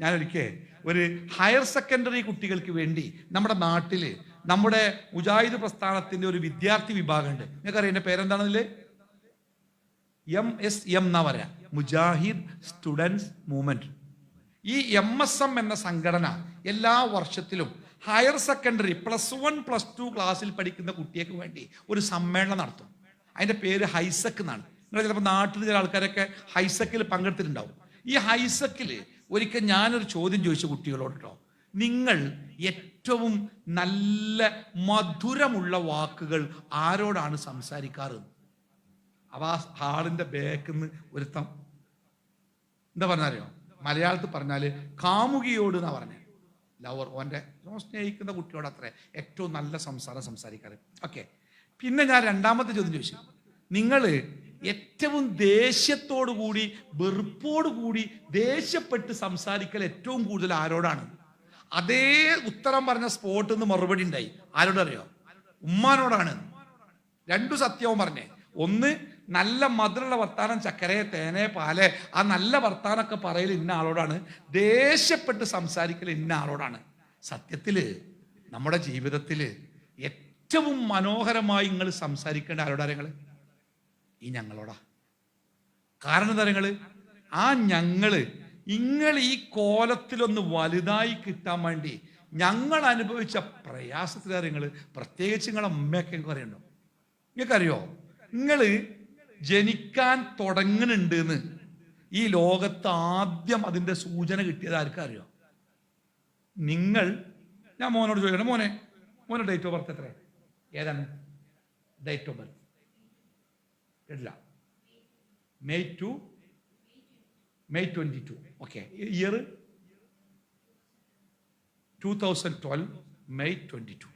ഞാനൊരിക്കൽ ഒരു higher secondary കുട്ടികൾക്ക് വേണ്ടി നമ്മുടെ നാട്ടിൽ നമ്മുടെ മുജാഹിദ് പ്രസ്ഥാനത്തിന്റെ ഒരു വിദ്യാർത്ഥി വിഭാഗമുണ്ട്. നിങ്ങൾക്കറിയാം എന്റെ പേരെന്താണെന്നില്ലേ എം എസ് എം എന്നാ പറയാ. മുജാഹിദ് സ്റ്റുഡൻസ് മൂവ്മെന്റ് ഈ എം എസ് എം എന്ന സംഘടന എല്ലാ വർഷത്തിലും higher secondary plus one plus two ക്ലാസ്സിൽ പഠിക്കുന്ന കുട്ടികൾക്ക് വേണ്ടി ഒരു സമ്മേളനം നടത്തും. അതിന്റെ പേര് ഹൈസക്ക് എന്നാണ്. നിങ്ങൾ ചിലപ്പോൾ നാട്ടിൽ ചില ആൾക്കാരൊക്കെ ഹൈസക്കിൽ പങ്കെടുത്തിട്ടുണ്ടാവും. ഈ ഹൈസക്കിൽ ഒരിക്കൽ ഞാനൊരു ചോദ്യം ചോദിച്ചു കുട്ടികളോട് കേട്ടോ നിങ്ങൾ ഏറ്റവും നല്ല മധുരമുള്ള വാക്കുകൾ ആരോടാണ് സംസാരിക്കാറ്? അവ ആ ഹാളിന്റെ ബാക്കിൽ നിന്ന് ഒരുത്തം എന്താ പറഞ്ഞാലോ? മലയാളത്തിൽ പറഞ്ഞാൽ കാമുകിയോട് എന്നാ പറഞ്ഞത് ലവർ ഓന്റെ സ്നേഹിക്കുന്ന കുട്ടിയോട് അത്ര ഏറ്റവും നല്ല സംസാരം സംസാരിക്കാറ്. ഓക്കെ. പിന്നെ ഞാൻ രണ്ടാമത്തെ ചോദ്യം ചോദിച്ചു. നിങ്ങൾ ഏറ്റവും ദേഷ്യത്തോടു കൂടി വെറുപ്പോടു കൂടി ദേഷ്യപ്പെട്ട് സംസാരിക്കൽ ഏറ്റവും കൂടുതൽ ആരോടാണ്? അതേ ഉത്തരം പറഞ്ഞ സ്പോട്ടിൽ നിന്ന് മറുപടി ഉണ്ടായി. ആരോടറിയോ? ഉമ്മാനോടാണ്. രണ്ടു സത്യവും പറഞ്ഞേ. ഒന്ന് നല്ല മധുരമുള്ള വർത്താനം ചക്കരെ തേനെ പാൽ ആ നല്ല വർത്താനൊക്കെ പറയൽ ഇന്ന ആളോടാണ്. ദേഷ്യപ്പെട്ട് സംസാരിക്കൽ ഇന്ന ആളോടാണ്. സത്യത്തിൽ നമ്മുടെ ജീവിതത്തിൽ ഏറ്റവും മനോഹരമായി നിങ്ങൾ സംസാരിക്കേണ്ട ആരോടാ നിങ്ങൾ ഈ ഞങ്ങളോടാ. കാരണം എന്താ നിങ്ങൾ? ആ ഞങ്ങൾ നിങ്ങൾ ഈ കോലത്തിലൊന്ന് വലുതായി കിട്ടാൻ വേണ്ടി ഞങ്ങൾ അനുഭവിച്ച പ്രയാസത്തിലേറെ നിങ്ങൾ പ്രത്യേകിച്ച് നിങ്ങളെ അമ്മയൊക്കെ എനിക്ക് അറിയണ്ടോ നിങ്ങൾക്കറിയോ? നിങ്ങൾ ജനിക്കാൻ തുടങ്ങുന്നുണ്ട് എന്ന് ഈ ലോകത്ത് ആദ്യം അതിന്റെ സൂചന കിട്ടിയത് ആർക്കറിയോ? നിങ്ങൾ ഞാൻ മോനോട് ചോദിക്കണം മോനെ മോനെ ഡേറ്റ് ഓഫ് ബർത്ത് എത്ര ഏതാണ്? ഡേറ്റ് ഓഫ് ബർത്ത് കേട്ടില്ല May two May twenty two okay year two thousand twelve May twenty two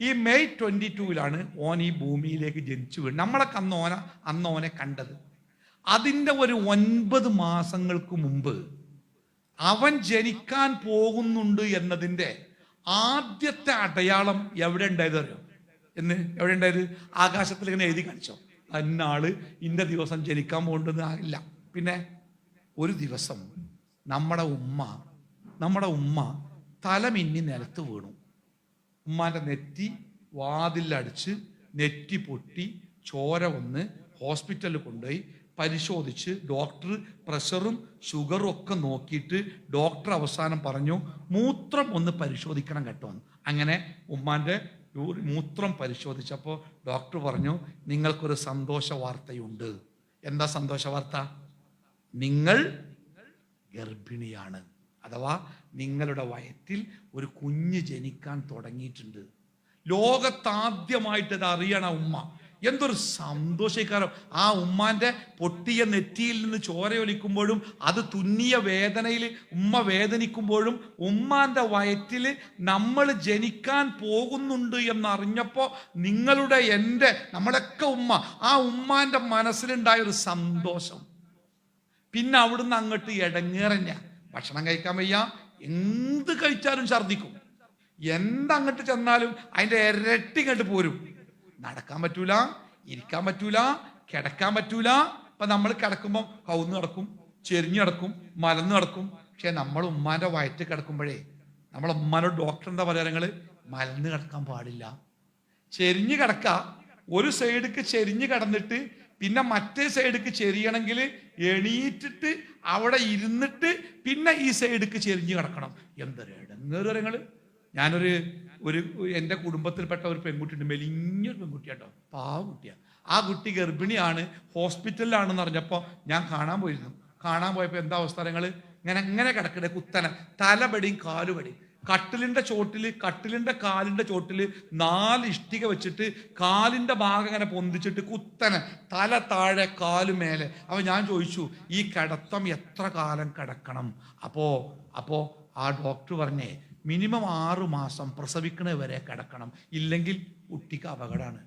ഈ മെയ് ട്വന്റി ടൂവിലാണ് ഓൻ ഈ ഭൂമിയിലേക്ക് ജനിച്ചു വീണ്. നമ്മളൊക്കെ അന്ന് ഓന അന്ന് ഓനെ കണ്ടത്. അതിന്റെ ഒരു ഒൻപത് മാസങ്ങൾക്ക് മുമ്പ് അവൻ ജനിക്കാൻ പോകുന്നുണ്ട് എന്നതിന്റെ ആദ്യത്തെ അടയാളം എവിടെ ഉണ്ടായത് അറിയോ എന്ന് എവിടെ ഉണ്ടായത്? ആകാശത്തിൽ ഇങ്ങനെ എഴുതി കാണിച്ചോ. അന്നാൾ ഇന്ന ദിവസം ജനിക്കാൻ പോകേണ്ടത് ആകില്ല. പിന്നെ ഒരു ദിവസം നമ്മുടെ ഉമ്മ നമ്മുടെ ഉമ്മ തലമിന്നി നിലത്ത് വീണു. ഉമ്മാന്റെ നെറ്റി വാതിലടിച്ച് നെറ്റി പൊട്ടി ചോര വന്ന് ഹോസ്പിറ്റലിൽ കൊണ്ടുപോയി. പരിശോധിച്ച് ഡോക്ടർ പ്രഷറും ഷുഗറും ഒക്കെ നോക്കിയിട്ട് ഡോക്ടർ അവസാനം പറഞ്ഞു മൂത്രം ഒന്ന് പരിശോധിക്കണം കേട്ടോന്ന് അങ്ങനെ ഉമ്മാന്റെ മൂത്രം പരിശോധിച്ചപ്പോൾ ഡോക്ടർ പറഞ്ഞു നിങ്ങൾക്കൊരു സന്തോഷ വാർത്തയുണ്ട്. എന്താ സന്തോഷ വാർത്ത? നിങ്ങൾ ഗർഭിണിയാണ്. അഥവാ നിങ്ങളുടെ വയറ്റിൽ ഒരു കുഞ്ഞ് ജനിക്കാൻ തുടങ്ങിയിട്ടുണ്ട്. ലോകത്താദ്യമായിട്ട് ഇത് അറിയണ ഉമ്മ. എന്തൊരു സന്തോഷിക്കാരം ആ ഉമ്മാന്റെ പൊട്ടിയ നെറ്റിയിൽ നിന്ന് ചോരയൊലിക്കുമ്പോഴും അത് തുന്നിയ വേദനയിൽ ഉമ്മ വേദനിക്കുമ്പോഴും ഉമ്മാന്റെ വയറ്റിൽ നമ്മൾ ജനിക്കാൻ പോകുന്നുണ്ട് എന്നറിഞ്ഞപ്പോൾ നിങ്ങളുടെ എന്റെ നമ്മളൊക്കെ ഉമ്മ ആ ഉമ്മാന്റെ മനസ്സിലുണ്ടായ ഒരു സന്തോഷം. പിന്നെ അവിടുന്ന് അങ്ങോട്ട് ഇടങ്ങേറഞ്ഞ ഭക്ഷണം കഴിക്കാൻ വയ്യ. എന്ത് കഴിച്ചാലും ഛർദിക്കും എന്തങ്ങോട്ട് ചെന്നാലും അതിന്റെ ഇരട്ടി ഇങ്ങോട്ട് പോരും. നടക്കാൻ പറ്റൂല ഇരിക്കാൻ പറ്റൂല കിടക്കാൻ പറ്റൂല. ഇപ്പൊ നമ്മൾ കിടക്കുമ്പോൾ കൗന്ന് കിടക്കും ചെരിഞ്ഞു കിടക്കും മലന്ന് കിടക്കും പക്ഷെ നമ്മൾ ഉമ്മാന്റെ വയറ്റ് കിടക്കുമ്പോഴേ നമ്മളെ ഉമ്മാനോട് ഡോക്ടർ എന്താ പറയുക നിങ്ങൾ? മലന്ന് കിടക്കാൻ പാടില്ല. ചെരിഞ്ഞ് കിടക്ക. ഒരു സൈഡിക്ക് ചെരിഞ്ഞ് കിടന്നിട്ട് പിന്നെ മറ്റേ സൈഡിക്ക് ചെരിയണമെങ്കിൽ എണീറ്റിട്ട് അവിടെ ഇരുന്നിട്ട് പിന്നെ ഈ സൈഡിക്ക് ചെരിഞ്ഞ് കിടക്കണം. എന്തൊരു ഇടങ്ങേറ് നിങ്ങൾ. ഞാനൊരു ഒരു എന്റെ കുടുംബത്തിൽപ്പെട്ട ഒരു പെൺകുട്ടിയുണ്ട് മെലിഞ്ഞൊരു പെൺകുട്ടിയാട്ടോ പാവ കുട്ടിയാണ് ആ കുട്ടി ഗർഭിണിയാണ് ഹോസ്പിറ്റലിലാണെന്ന് അറിഞ്ഞപ്പോൾ ഞാൻ കാണാൻ പോയിരുന്നു. കാണാൻ പോയപ്പോൾ എന്താ അവസ്ഥ നിങ്ങൾ ഇങ്ങനെ ഇങ്ങനെ കിടക്കണേ കുത്തനെ. തലപടിയും കാലുപടിയും കട്ടിലിന്റെ ചോട്ടിൽ കട്ടിലിന്റെ കാലിന്റെ ചോട്ടിൽ നാല് ഇഷ്ടിക വെച്ചിട്ട് കാലിന്റെ ഭാഗം ഇങ്ങനെ പൊന്തിച്ചിട്ട് കുത്തനെ. തല താഴെ കാൽ മേലെ. അപ്പോൾ ഞാൻ ചോദിച്ചു ഈ കിടത്തം എത്ര കാലം കിടക്കണം? അപ്പോൾ അപ്പോൾ ആ ഡോക്ടർ പറഞ്ഞേ മിനിമം ആറു മാസം പ്രസവിക്കണ വരെ കിടക്കണം. ഇല്ലെങ്കിൽ കുട്ടിക്ക് അപകടമാണ്.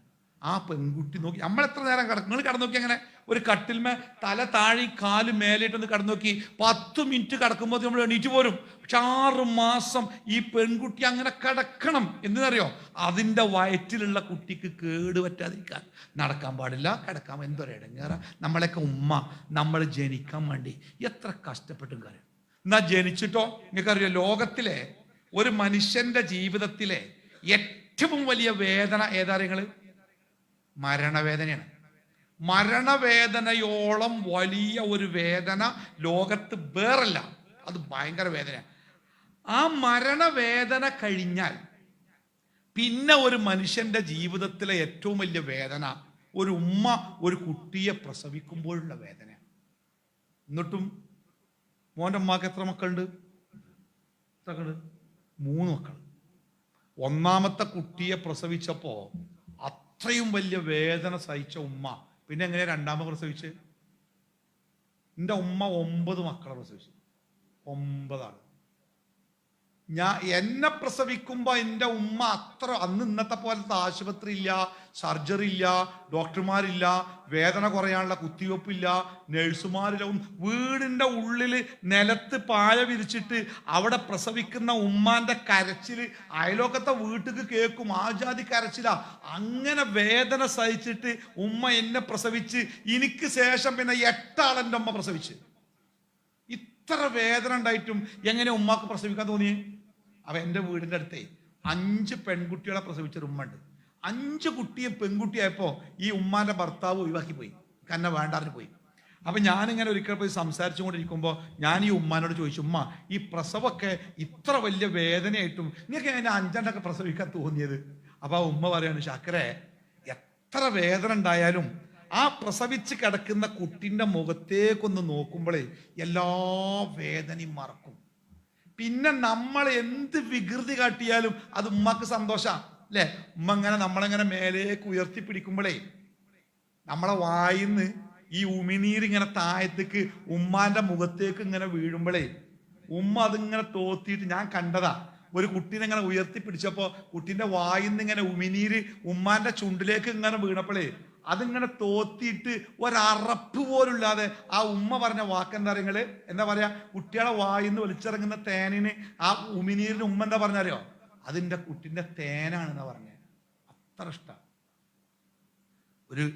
ആ പെൺകുട്ടി നോക്കി നമ്മൾ എത്ര നേരം കിടക്കും? നിങ്ങൾ കടന്നു നോക്കി അങ്ങനെ ഒരു കട്ടിൽമേ തല താഴെ കാൽ മേലേട്ടൊന്ന് കടന്നു നോക്കി പത്ത് മിനിറ്റ് കിടക്കുമ്പോൾ നമ്മൾ എണീറ്റ് പോരും. പക്ഷെ ആറ് മാസം ഈ പെൺകുട്ടി അങ്ങനെ കിടക്കണം എന്തിനറിയോ? അതിന്റെ വയറ്റിലുള്ള കുട്ടിക്ക് കേട് പറ്റാതിരിക്കാൻ. നടക്കാൻ പാടില്ല കിടക്കാൻ എന്തൊരു ഇടങ്ങേറ. നമ്മളൊക്കെ ഉമ്മ നമ്മൾ ജനിക്കാൻ വേണ്ടി എത്ര കഷ്ടപ്പെട്ടും കാര്യം. എന്നാ ജനിച്ചിട്ടോ? നിങ്ങൾക്കറിയോ ലോകത്തിലെ ഒരു മനുഷ്യന്റെ ജീവിതത്തിലെ ഏറ്റവും വലിയ വേദന ഏതാ മരണവേദനയാണ്. മരണവേദനയോളം വലിയ ഒരു വേദന ലോകത്ത് വേറല്ല. അത് ഭയങ്കര വേദനയാണ്. ആ മരണവേദന കഴിഞ്ഞാൽ പിന്നെ ഒരു മനുഷ്യന്റെ ജീവിതത്തിലെ ഏറ്റവും വലിയ വേദന ഒരു ഉമ്മ ഒരു കുട്ടിയെ പ്രസവിക്കുമ്പോഴുള്ള വേദന എന്നിട്ടും മോന്റെ ഉമ്മാക്ക് എത്ര മക്കളുണ്ട്? എത്ര മൂന്ന് മക്കൾ. ഒന്നാമത്തെ കുട്ടിയെ പ്രസവിച്ചപ്പോൾ അത്രയും വലിയ വേദന സഹിച്ച ഉമ്മ. പിന്നെ എങ്ങനെയാ രണ്ടാമത് പ്രസവിച്ച് എന്റെ ഉമ്മ ഒമ്പത് മക്കളെ പ്രസവിച്ചു. ഒമ്പതാണ്. ഞാൻ എന്നെ പ്രസവിക്കുമ്പോൾ എന്റെ ഉമ്മ അത്ര അന്ന് ഇന്നത്തെ പോലത്തെ ആശുപത്രി ഇല്ല സർജറി ഇല്ല ഡോക്ടർമാരില്ല വേദന കുറയാനുള്ള കുത്തിവെപ്പില്ല നഴ്സുമാരില്ല വീടിന്റെ ഉള്ളിൽ നിലത്ത് പായ വിരിച്ചിട്ട് അവിടെ പ്രസവിക്കുന്ന ഉമ്മാന്റെ കരച്ചിൽ അയലോക്കത്തെ വീട്ടിക്ക് കേൾക്കും ആ ജാതി കരച്ചില. അങ്ങനെ വേദന സഹിച്ചിട്ട് ഉമ്മ എന്നെ പ്രസവിച്ച് എനിക്ക് ശേഷം പിന്നെ എട്ടാളെന്റെ ഉമ്മ പ്രസവിച്ച്. ഇത്ര വേദന ഉണ്ടായിട്ടും എങ്ങനെ ഉമ്മാക്ക് പ്രസവിക്കാൻ തോന്നിയേ? അവ എന്റെ വീടിന്റെ അടുത്തേ അഞ്ച് പെൺകുട്ടികളെ പ്രസവിച്ചൊരു ഉമ്മ ഉണ്ട് അഞ്ച് കുട്ടിയെ പെൺകുട്ടിയായപ്പോൾ ഈ ഉമ്മാന്റെ ഭർത്താവ് ഒഴിവാക്കി പോയി. കന്നെ വേണ്ടാറിന് പോയി. അപ്പൊ ഞാനിങ്ങനെ ഒരിക്കൽ പോയി സംസാരിച്ചുകൊണ്ടിരിക്കുമ്പോൾ ഞാൻ ഈ ഉമ്മാനോട് ചോദിച്ചു ഉമ്മ ഈ പ്രസവമൊക്കെ ഇത്ര വലിയ വേദനയായിട്ടും നിങ്ങൾക്ക് എങ്ങനെ അഞ്ചെണ്ണൊക്കെ പ്രസവിക്കാൻ തോന്നിയത്? അപ്പോൾ ആ ഉമ്മ പറയാണ് ശാക്കരെ എത്ര വേദന ഉണ്ടായാലും ആ പ്രസവിച്ച് കിടക്കുന്ന കുട്ടിന്റെ മുഖത്തേക്കൊന്ന് നോക്കുമ്പോഴേ എല്ലാ വേദനയും മറക്കും. പിന്നെ നമ്മൾ എന്ത് വികൃതി കാട്ടിയാലും അത് ഉമ്മക്ക് സന്തോഷമാണ് അല്ലെ ഉമ്മ ഇങ്ങനെ നമ്മളെങ്ങനെ മേലേക്ക് ഉയർത്തി പിടിക്കുമ്പോഴേ നമ്മളെ വായിന്ന് ഈ ഉമിനീര് ഇങ്ങനെ താഴത്തേക്ക് ഉമ്മാന്റെ മുഖത്തേക്ക് ഇങ്ങനെ വീഴുമ്പോഴേ ഉമ്മ അതിങ്ങനെ തോത്തിയിട്ട് ഞാൻ കണ്ടതാ. ഒരു കുട്ടീനെ ഇങ്ങനെ ഉയർത്തി പിടിച്ചപ്പോ കുട്ടീന്റെ വായിന്ന് ഇങ്ങനെ ഉമിനീര് ഉമ്മാന്റെ ചുണ്ടിലേക്ക് ഇങ്ങനെ വീണപ്പോഴേ അതിങ്ങനെ തോത്തിയിട്ട് ഒരറപ്പ് പോലുമില്ലാതെ ആ ഉമ്മ പറഞ്ഞ വാക്കെന്താ നിങ്ങൾ? എന്താ പറയാ? കുട്ടികളെ വായിന്ന് വലിച്ചിറങ്ങുന്ന തേനിന് ആ ഉമിനീരിന് ഉമ്മ എന്താ പറഞ്ഞറിയോ അതിന്റെ കുട്ടിന്റെ തേനാണെന്നാ പറഞ്ഞത് അത്ര ഇഷ്ട. ഒരു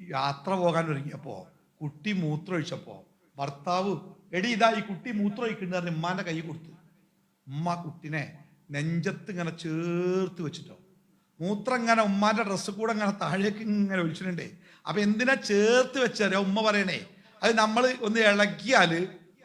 യാത്ര പോകാൻ ഒരുങ്ങിയപ്പോ കുട്ടി മൂത്രമൊഴിച്ചപ്പോ ഭർത്താവ് എടി ഇതാ ഈ കുട്ടി മൂത്രമൊഴിക്കുന്ന പറഞ്ഞ് ഉമ്മാന്റെ കൈ കൊടുത്തു. ഉമ്മ കുട്ടിനെ നെഞ്ചത്ത് ഇങ്ങനെ ചേർത്ത് വെച്ചിട്ടോ. മൂത്രം ഇങ്ങനെ ഉമ്മാന്റെ ഡ്രസ്സ് കൂടെ ഇങ്ങനെ താഴേക്ക് ഇങ്ങനെ ഒഴിച്ചിട്ടുണ്ടേ അപ്പൊ എന്തിനാ ചേർത്ത് വെച്ചാൽ ഉമ്മ പറയണേ അത് നമ്മൾ ഒന്ന് ഇളക്കിയാൽ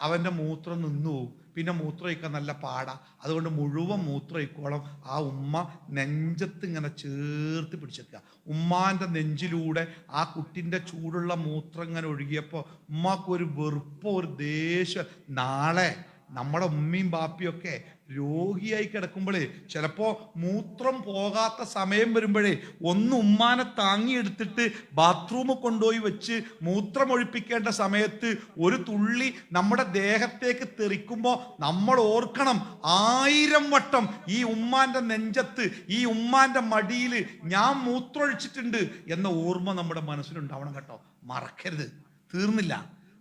അവന്റെ മൂത്രം നിന്നു പോകും പിന്നെ മൂത്രമൊഴിക്കാൻ നല്ല പാടാ. അതുകൊണ്ട് മുഴുവൻ മൂത്രമൊഴിക്കോളം ആ ഉമ്മ നെഞ്ചത്ത് ഇങ്ങനെ ചേർത്ത് പിടിച്ചേക്കുക. ഉമ്മാന്റെ നെഞ്ചിലൂടെ ആ കുട്ടിന്റെ ചൂടുള്ള മൂത്രം ഇങ്ങനെ ഒഴുകിയപ്പോൾ ഉമ്മാക്ക് ഒരു വെറുപ്പോ ഒരു ദേഷ്യം. നാളെ നമ്മുടെ ഉമ്മയും ബാപ്പിയൊക്കെ രോഗിയായി കിടക്കുമ്പോഴേ ചിലപ്പോൾ മൂത്രം പോകാത്ത സമയം വരുമ്പോഴേ ഒന്ന് ഉമ്മാനെ താങ്ങിയെടുത്തിട്ട് ബാത്റൂമിൽ കൊണ്ടുപോയി വെച്ച് മൂത്രമൊഴിപ്പിക്കേണ്ട സമയത്ത് ഒരു തുള്ളി നമ്മുടെ ദേഹത്തേക്ക് തെറിക്കുമ്പോൾ നമ്മൾ ഓർക്കണം ആയിരം വട്ടം ഈ ഉമ്മാന്റെ നെഞ്ചത്ത് ഈ ഉമ്മാന്റെ മടിയിൽ ഞാൻ മൂത്രമൊഴിച്ചിട്ടുണ്ട് എന്ന ഓർമ്മ നമ്മുടെ മനസ്സിലുണ്ടാവണം കേട്ടോ. മറക്കരുത്. തീർന്നില്ല.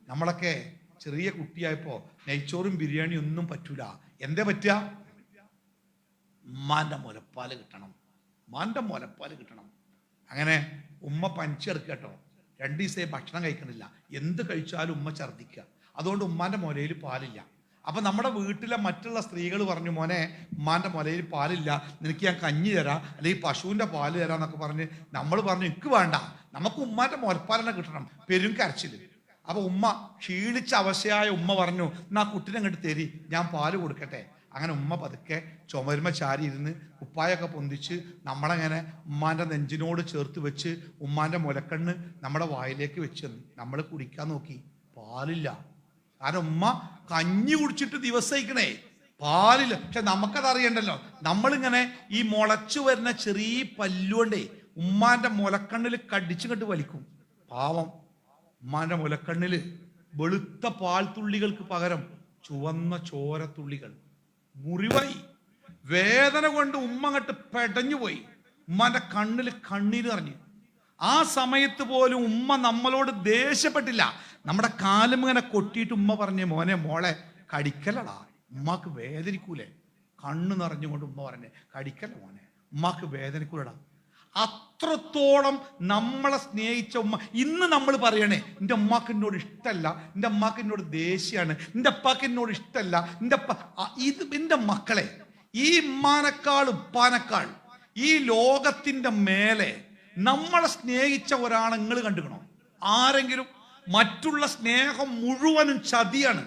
നമ്മളൊക്കെ ചെറിയ കുട്ടിയായപ്പോ നെയ്ച്ചോറും ബിരിയാണി ഒന്നും പറ്റൂല. എന്തേ പറ്റുക? ഉമ്മാന്റെ മുലപ്പാൽ കിട്ടണം. ഉമ്മാന്റെ മുലപ്പാൽ കിട്ടണം. അങ്ങനെ ഉമ്മ പനിച്ചെടുക്കുക കേട്ടോ. രണ്ട് ദിവസമായി ഭക്ഷണം കഴിക്കണില്ല. എന്ത് കഴിച്ചാലും ഉമ്മ ഛർദ്ദിക്കുക. അതുകൊണ്ട് ഉമ്മാന്റെ മുലയിൽ പാലില്ല. അപ്പൊ നമ്മുടെ വീട്ടിലെ മറ്റുള്ള സ്ത്രീകൾ പറഞ്ഞു മോനെ ഉമ്മാന്റെ മുലയിൽ പാലില്ല. നിനക്ക് ഞാൻ കഞ്ഞി തരാം. അല്ലെങ്കിൽ പശുവിന്റെ പാൽ തരാം എന്നൊക്കെ പറഞ്ഞ് നമ്മൾ പറഞ്ഞു എനിക്ക് വേണ്ട. നമുക്ക് ഉമ്മാന്റെ മുലപ്പാലെന്നെ കിട്ടണം. പെരും കരച്ചിൽ. അപ്പൊ ഉമ്മ ക്ഷീണിച്ച അവശയായ ഉമ്മ പറഞ്ഞു എന്നാ കുട്ടിനെ അങ്ങോട്ട് തരി ഞാൻ പാൽ കൊടുക്കട്ടെ. അങ്ങനെ ഉമ്മ പതുക്കെ ചുമരുമ ചാരി ഇരുന്ന് ഉപ്പായൊക്കെ പൊന്തിച്ച് നമ്മളങ്ങനെ ഉമ്മാന്റെ നെഞ്ചിനോട് ചേർത്ത് വെച്ച് ഉമ്മാന്റെ മുലക്കണ്ണ് നമ്മുടെ വായിലേക്ക് വെച്ച് തന്നു. നമ്മൾ കുടിക്കാൻ നോക്കി പാലില്ല. കാരണം ഉമ്മ കഞ്ഞി കുടിച്ചിട്ട് ദിവസയിക്കണേ പാലില്ല. പക്ഷെ നമുക്കതറിയണ്ടല്ലോ നമ്മളിങ്ങനെ ഈ മുളച്ചു വരുന്ന ചെറിയ പല്ലുകൊണ്ടേ ഉമ്മാന്റെ മുലക്കണ്ണിൽ കടിച്ചു കണ്ട് വലിക്കും. പാവം. ഉമ്മാന്റെ മുലക്കണ്ണിൽ വെളുത്ത പാൽത്തുള്ളികൾക്ക് പകരം ചുവന്ന ചോരത്തുള്ളികൾ. മുറിവായി. വേദന കൊണ്ട് ഉമ്മ അങ്ങട്ട് പെടഞ്ഞുപോയി. ഉമ്മാന്റെ കണ്ണിൽ കണ്ണീര് അറിഞ്ഞു ആ സമയത്ത് പോലും ഉമ്മ നമ്മളോട് ദേഷ്യപ്പെട്ടില്ല. നമ്മുടെ കാലും ഇങ്ങനെ കൊട്ടിയിട്ട് ഉമ്മ പറഞ്ഞു മോനെ മോളെ കടിക്കലടാ ഉമ്മാക്ക് വേദനിക്കൂലേ? കണ്ണ് നിറഞ്ഞുകൊണ്ട് ഉമ്മ പറഞ്ഞേ കടിക്കല മോനെ ഉമ്മാക്ക് വേദനിക്കൂലടാ. അത്രത്തോളം നമ്മളെ സ്നേഹിച്ച ഉമ്മ. ഇന്ന് നമ്മൾ പറയണേ എന്റെ ഉമ്മാക്ക് എന്നോട് ഇഷ്ടമല്ല എന്റെ അമ്മാക്ക് എന്നോട് ദേഷ്യമാണ് എന്റെ അപ്പാക്ക് എന്നോട് ഇഷ്ടമല്ല എന്റെ ഇത് എന്റെ മക്കളെ ഈ ഉമ്മാനേക്കാൾ ഉപ്പാനേക്കാൾ ഈ ലോകത്തിന്റെ മേലെ നമ്മളെ സ്നേഹിച്ച ഒരാളെ നിങ്ങൾ ആരെങ്കിലും? മറ്റുള്ള സ്നേഹം മുഴുവനും ചതിയാണ്.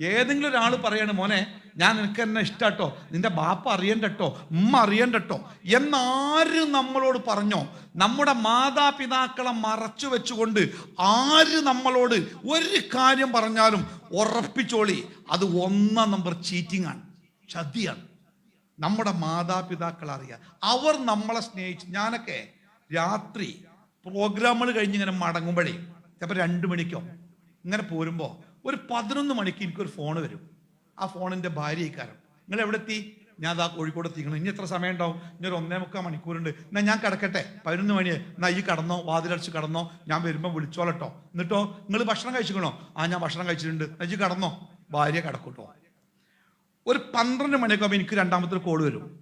ഏതെങ്കിലും ഒരാൾ പറയാണ് മോനെ ഞാൻ നിനക്ക് എന്നെ ഇഷ്ടാട്ടോ. നിന്റെ ബാപ്പ അറിയണ്ടട്ടോ. ഉമ്മ അറിയണ്ടട്ടോ. എന്നാര് നമ്മളോട് പറഞ്ഞോ? നമ്മുടെ മാതാപിതാക്കളെ മറച്ചു വെച്ചുകൊണ്ട് ആര് നമ്മളോട് ഒരു കാര്യം പറഞ്ഞാലും ഉറപ്പിച്ചോളി. അത് ഒന്നാം നമ്പർ ചീറ്റിംഗ് ആണ്. ചതിയാണ്. നമ്മുടെ മാതാപിതാക്കൾ അറിയാം. അവർ നമ്മളെ സ്നേഹിച്ചു ഞാനൊക്കെ രാത്രി പ്രോഗ്രാമുകൾ കഴിഞ്ഞ് ഇങ്ങനെ മടങ്ങുമ്പോഴേ ചിലപ്പോൾ രണ്ട് മണിക്കോ ഇങ്ങനെ പോരുമ്പോൾ ഒരു പതിനൊന്ന് മണിക്ക് എനിക്കൊരു ഫോൺ വരും. ആ ഫോണിന്റെ ഭാര്യക്കാരൻ നിങ്ങൾ എവിടെ എത്തി ഞാൻ അതാ കോഴിക്കോട് എത്തിക്കണം. ഇനി എത്ര സമയം ഉണ്ടാവും ഇനി ഒരു ഒന്നേ മുക്കാൽ മണിക്കൂറുണ്ട്. എന്നാ ഞാൻ കിടക്കട്ടെ. പതിനൊന്ന് മണി. എന്നാ ഈ കടന്നോ വാതിലടിച്ച് കടന്നോ ഞാൻ വരുമ്പോൾ വിളിച്ചോളട്ടോ. എന്നിട്ടോ നിങ്ങൾ ഭക്ഷണം കഴിച്ചിക്കണോ? ആ ഞാൻ ഭക്ഷണം കഴിച്ചിട്ടുണ്ട്. എന്നാൽ കടന്നോ. ഭാര്യ കിടക്കൂട്ടോ. ഒരു പന്ത്രണ്ട് മണിയൊക്കെ ആകുമ്പോൾ എനിക്ക് രണ്ടാമത്തെ കോൾ വരും.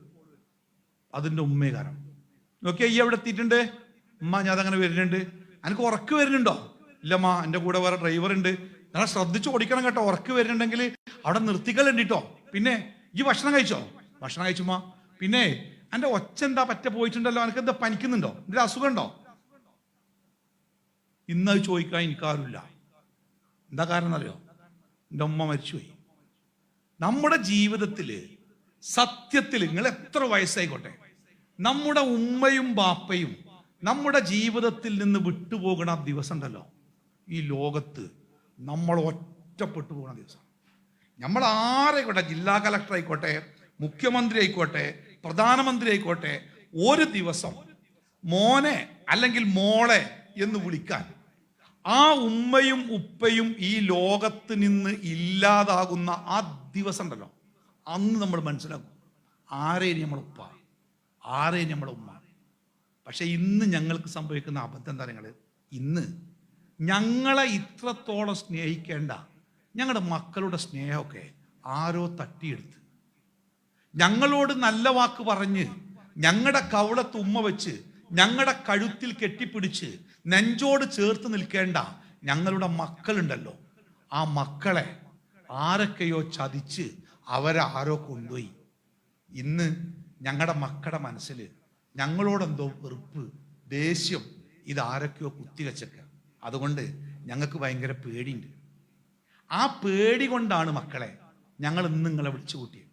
അതിന്റെ ഉമ്മയെ കാരണം നോക്കിയാൽ ഈ എവിടെ എത്തിയിട്ടുണ്ട്? ഉമ്മ ഞാൻ അതങ്ങനെ വരുന്നുണ്ട്. എനിക്ക് ഉറക്ക് വരുന്നുണ്ടോ? ഇല്ലമ്മ എന്റെ കൂടെ വേറെ ഡ്രൈവർ ഉണ്ട്. നിങ്ങൾ ശ്രദ്ധിച്ചു ഓടിക്കണം കേട്ടോ. ഉറക്ക് വരുന്നുണ്ടെങ്കിൽ അവിടെ നിർത്തിക്കലുണ്ട് പിന്നെ ഈ ഭക്ഷണം കഴിച്ചോ? ഭക്ഷണം കഴിച്ചുമ്മ പിന്നെ എന്റെ ഒച്ച എന്താ പറ്റ പോയിട്ടുണ്ടല്ലോ? എനിക്ക് എന്താ പനിക്കുന്നുണ്ടോ? എന്റെ അസുഖം ഉണ്ടോ ഇന്ന് അത് ചോദിക്കാൻ എനിക്കാരുമില്ല. എന്താ കാരണം എന്നറിയോ? എന്റെ ഉമ്മ മരിച്ചുപോയി. നമ്മുടെ ജീവിതത്തിൽ സത്യത്തിൽ നിങ്ങൾ എത്ര വയസ്സായിക്കോട്ടെ? നമ്മുടെ ഉമ്മയും ബാപ്പയും നമ്മുടെ ജീവിതത്തിൽ നിന്ന് വിട്ടുപോകണ ദിവസം ഉണ്ടല്ലോ ഈ ലോകത്ത് നമ്മൾ ഒറ്റപ്പെട്ടു പോകുന്ന ദിവസം. നമ്മൾ ആരായിക്കോട്ടെ ജില്ലാ കലക്ടർ ആയിക്കോട്ടെ മുഖ്യമന്ത്രി ആയിക്കോട്ടെ പ്രധാനമന്ത്രി ആയിക്കോട്ടെ ഒരു ദിവസം മോനെ അല്ലെങ്കിൽ മോളെ എന്ന് വിളിക്കാൻ ആ ഉമ്മയും ഉപ്പയും ഈ ലോകത്ത് നിന്ന് ഇല്ലാതാകുന്ന ആ ദിവസം ഉണ്ടല്ലോ. അന്ന് നമ്മൾ മനസ്സിലാക്കും ആരെയും നമ്മൾ ഉപ്പ ആരെയും നമ്മൾ ഉമ്മ. പക്ഷെ ഇന്ന് ഞങ്ങൾക്ക് സംഭവിക്കുന്ന അബദ്ധം എന്താ ഇന്ന് ഞങ്ങളെ ഇത്രത്തോളം സ്നേഹിക്കേണ്ട ഞങ്ങളുടെ മക്കളുടെ സ്നേഹമൊക്കെ ആരോ തട്ടിയെടുത്ത്. ഞങ്ങളോട് നല്ല വാക്ക് പറഞ്ഞ് ഞങ്ങളുടെ കവളത്ത് ഉമ്മ വെച്ച് ഞങ്ങളുടെ കഴുത്തിൽ കെട്ടിപ്പിടിച്ച് നെഞ്ചോട് ചേർത്ത് നിൽക്കേണ്ട ഞങ്ങളുടെ മക്കളുണ്ടല്ലോ. ആ മക്കളെ ആരൊക്കെയോ ചതിച്ച് അവരെ ആരോ കൊണ്ടുപോയി. ഇന്ന് ഞങ്ങളുടെ മക്കളുടെ മനസ്സിൽ ഞങ്ങളോടെന്തോ വെറുപ്പ് ദേഷ്യം ഇതാരൊക്കെയോ കുത്തിവെച്ചൊക്കെ. അതുകൊണ്ട് ഞങ്ങൾക്ക് ഭയങ്കര പേടിയുണ്ട്. ആ പേടി കൊണ്ടാണ് മക്കളെ ഞങ്ങൾ ഇന്ന് നിങ്ങളെ വിളിച്ചു കൂട്ടിയത്